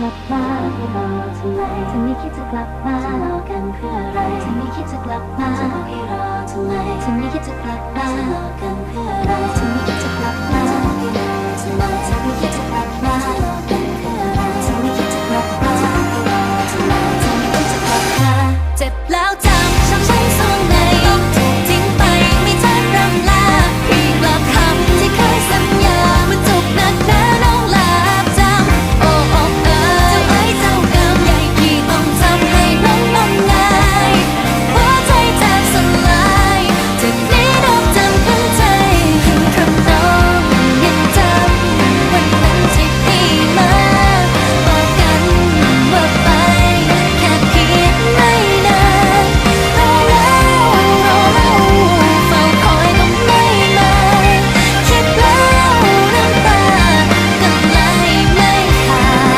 กลับมาไม่รอทำไมฉันไม่คิดจะกลับมาจะรอกันเพื่ออะไรฉันไม่คิดจะกลับมาจะบอกให้รอทำไมฉันไม่คิดจะกลับมาจะรอกัน